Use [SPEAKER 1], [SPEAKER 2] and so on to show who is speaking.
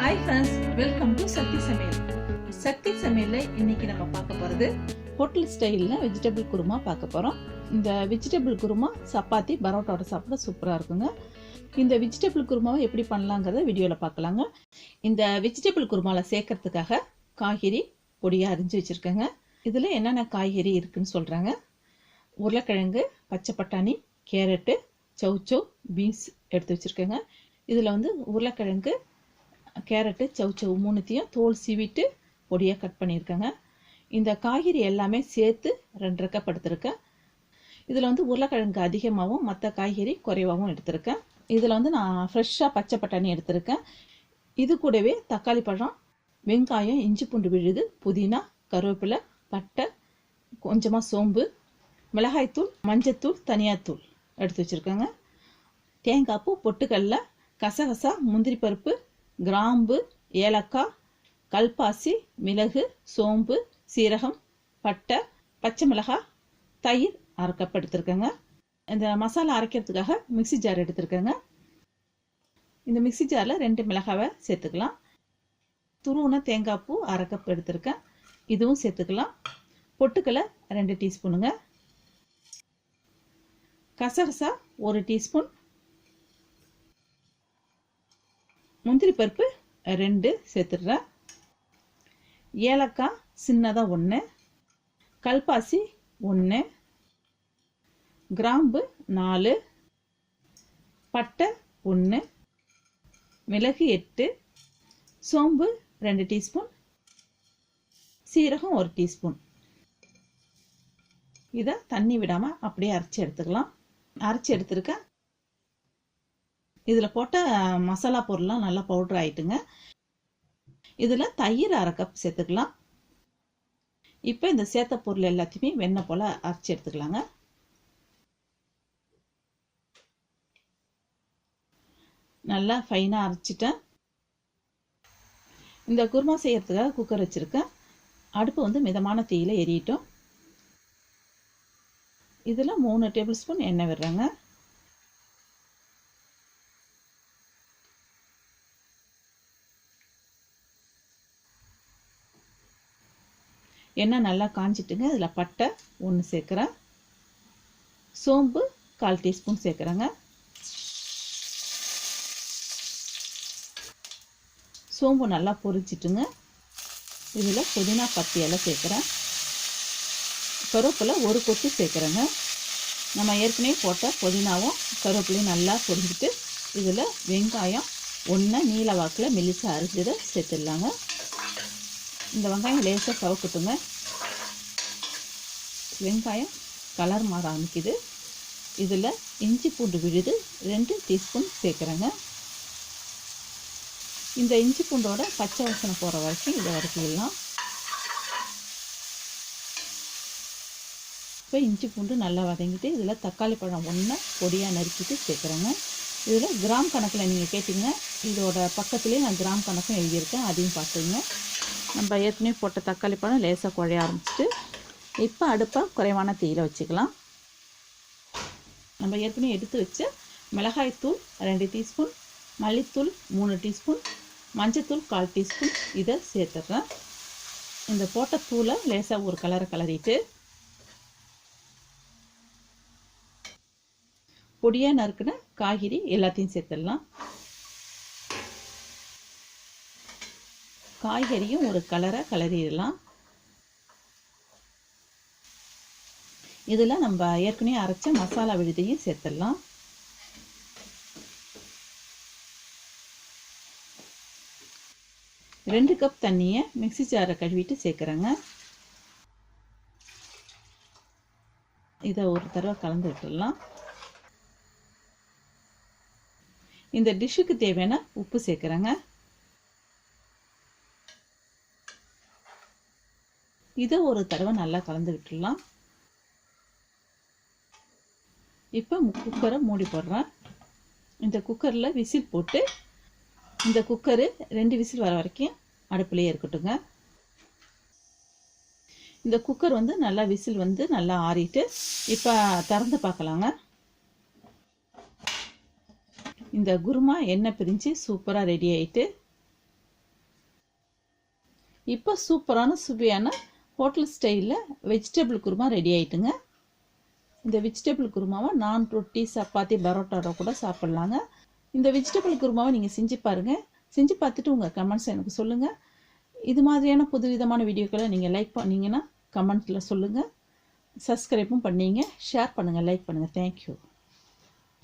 [SPEAKER 1] Hi friends welcome to Sakthi Samayal Sakthi சமையலில் இன்னைக்கு நம்ம பார்க்க போகிறது ஹோட்டல் ஸ்டைலில் வெஜிடபிள் குருமா பார்க்க போகிறோம் இந்த வெஜிடபிள் குருமா சப்பாத்தி பரோட்டாவோட சாப்பிட சூப்பராக இருக்குங்க. இந்த வெஜிடபிள் குருமாவை எப்படி பண்ணலாங்கிறத வீடியோவில் பார்க்கலாங்க. இந்த வெஜிடபிள் குருமாவில் சேர்க்கறதுக்காக காய்கறி பொடியாக அரிஞ்சு வச்சுருக்கேங்க. இதில் என்னென்ன காய்கறி இருக்குன்னு சொல்கிறாங்க உருளைக்கிழங்கு பச்சை பட்டாணி கேரட்டு சௌச்சௌ பீன்ஸ் எடுத்து வச்சுருக்கேங்க. இதில் வந்து உருளைக்கிழங்கு கேரட்டு சௌச்சௌ மூணுத்தையும் தோல் சீவிட்டு பொடியாக கட் பண்ணியிருக்கேங்க. இந்த காய்கறி எல்லாமே சேர்த்து ரெண்டு கப் எடுத்திருக்கேன் இதில் வந்து உருளைக்கிழங்கு அதிகமாகவும் மற்ற காய்கறி குறைவாகவும் எடுத்திருக்கேன். இதில் வந்து நான் ஃப்ரெஷ்ஷாக பச்சை பட்டாணி எடுத்திருக்கேன். இது கூடவே தக்காளி பழம் வெங்காயம் இஞ்சி பூண்டு விழுது புதினா கருவேப்பிலை பட்டை கொஞ்சமாக சோம்பு மிளகாய்த்தூள் மஞ்சத்தூள் தனியாத்தூள் எடுத்து வச்சுருக்கேங்க. தேங்காய்ப்பு பொட்டுக்கடலை பொட்டுக்கடல கசகசா முந்திரி பருப்பு கிராம்பு ஏலக்காய் கல்பாசி மிளகு சோம்பு சீரகம் பட்டை பச்சை மிளகாய் தயிர் அரை கப் எடுத்துருக்கேங்க இந்த மசாலா அரைக்கிறதுக்காக மிக்ஸி ஜார் எடுத்துருக்கேங்க. இந்த மிக்சி ஜாரில் ரெண்டு மிளகாவை சேர்த்துக்கலாம். துருவுன தேங்காய் பூ அரை கப் எடுத்திருக்கேன் இதுவும் சேர்த்துக்கலாம். பொட்டுக்கலை ரெண்டு டீஸ்பூனுங்க. கசகசா ஒரு டீஸ்பூன். முந்திரி பருப்பு ரெண்டு சேர்த்துடுறேன் ஏலக்காய் சின்னதாக ஒன்று கல்பாசி ஒன்று கிராம்பு நாலு. பட்டை ஒன்று மிளகு எட்டு. சோம்பு ரெண்டு டீஸ்பூன். சீரகம் ஒரு டீஸ்பூன். இதை தண்ணி விடாமல் அப்படியே அரைச்சி எடுத்துக்கலாம். அரைச்சி எடுத்துருக்கேன் இதில் போட்ட மசாலா பொருள்லாம் நல்லா பவுட்ரு ஆயிட்டுங்க. இதில் தயிர் அரை கப் சேர்த்துக்கலாம். இப்போ இந்த சேர்த்த பொருள் எல்லாத்தையுமே வெண்ணெய் போல் அரைச்சி எடுத்துக்கலாங்க. நல்லா ஃபைனாக அரைச்சிட்டேன். இந்த குருமா செய்யறதுக்காக குக்கர் வச்சுருக்கேன். அடுப்பு வந்து மிதமான தீயில் எரியட்டும். இதில் மூணு டேபிள் ஸ்பூன் எண்ணெய் விடுறேங்க. எண்ணெய் நல்லா காஞ்சிட்டுங்க. அதில் பட்டை ஒன்று சேர்க்குறேன். சோம்பு கால் டீஸ்பூன் சேர்க்குறேங்க. சோம்பு நல்லா பொரிச்சிட்டுங்க இதில் புதினா பத்தி எல்லாம் சேர்க்குறேன். கருவேப்பிலை ஒரு கொத்து சேர்க்குறேங்க. நம்ம ஏற்கனவே போட்ட புதினாவும் கருவேப்பிலையும் நல்லா பொரிஞ்சிட்டு இதில் வெங்காயம் ஒன்றை நீல வாக்கில் மெலிசா அரிஞ்சதை சேர்த்துடலாங்க. இந்த வெங்காயம் லேசாக சவுக்கட்டுங்க வெங்காயம் கலர் மாற ஆரம்பிக்குது. இதில் இஞ்சி பூண்டு விழுது ரெண்டு டீஸ்பூன் சேர்க்குறேங்க. இந்த இஞ்சி பூண்டோட பச்சை வாசனை போகிற வரைக்கும் இதை வறுக்கிடலாம் இப்போ இஞ்சி பூண்டு நல்லா வதங்கிட்டு இதில் தக்காளி பழம் ஒன்று பொடியாக நறுக்கிட்டு சேர்க்குறேங்க. இதில் கிராம் கணக்கில் நீங்கள் கேட்டிங்கன்னா இதோட பக்கத்துலேயே நான் கிராம் கணக்கும் எழுதியிருக்கேன் அதையும் பார்த்துங்க நம்ம ஏற்கனவே போட்ட தக்காளி பழம் லேசாக குழைய ஆரம்பிச்சிட்டு இப்போ அடுப்பை குறைவான தீயில் வச்சுக்கலாம். நம்ம ஏற்கனவே எடுத்து வச்ச மிளகாய்த்தூள் ரெண்டு டீஸ்பூன் மல்லித்தூள் மூணு டீஸ்பூன் மஞ்சத்தூள் கால் டீஸ்பூன் இதை சேர்த்துட்றேன். இந்த போட்ட தூளை லேசாக ஒரு கலரை கலரிட்டு பொடியாக நறுக்கின காய்கறி எல்லாத்தையும் சேர்த்துடலாம். காய்கறியும் ஒரு கலரை கலரிடலாம். இதில் நம்ம ஏற்கனவே அரைச்ச மசாலா விழுதையும் சேர்த்துடலாம். ரெண்டு கப் தண்ணியை மிக்சி ஜாரை கழுவிட்டு சேர்க்குறேங்க. இதை ஒரு தடவை கலந்து விட்டுடலாம். இந்த டிஷ்ஷுக்கு தேவையான உப்பு சேர்க்குறேங்க. இதை ஒரு தடவை நல்லா கலந்து விட்டுடலாம். இப்போ குக்கரை மூடி போடுறேன். இந்த குக்கரில் விசில் போட்டு இந்த குக்கரு ரெண்டு விசில் வர வரைக்கும் அடுப்புலேயே இருக்கட்டுங்க இந்த குக்கர் வந்து நல்லா விசில் வந்து நல்லா ஆறிட்டு இப்போ திறந்து பார்க்கலாங்க. இந்த குருமா எண்ணெய் பிரிஞ்சு சூப்பராக ரெடி ஆயிட்டு இப்போ சூப்பரான சுவையான ஹோட்டல் ஸ்டைலில் வெஜிடபிள் குருமா ரெடி ஆயிட்டுங்க. இந்த வெஜிடபிள் குருமாவை நான் ரொட்டி சப்பாத்தி பரோட்டாவோட கூட சாப்பிட்லாங்க. இந்த வெஜிடபிள் குருமாவை நீங்கள் செஞ்சு பாருங்கள் செஞ்சு பார்த்துட்டு உங்கள் கமெண்ட்ஸ் எனக்கு சொல்லுங்கள் இது மாதிரியான புது விதமான வீடியோக்களை நீங்கள் லைக் பண்ணிங்கன்னா கமெண்ட்ஸில் சொல்லுங்கள் சப்ஸ்கிரைப்பும் பண்ணீங்க. ஷேர் பண்ணுங்கள் லைக் பண்ணுங்கள் தேங்க்யூ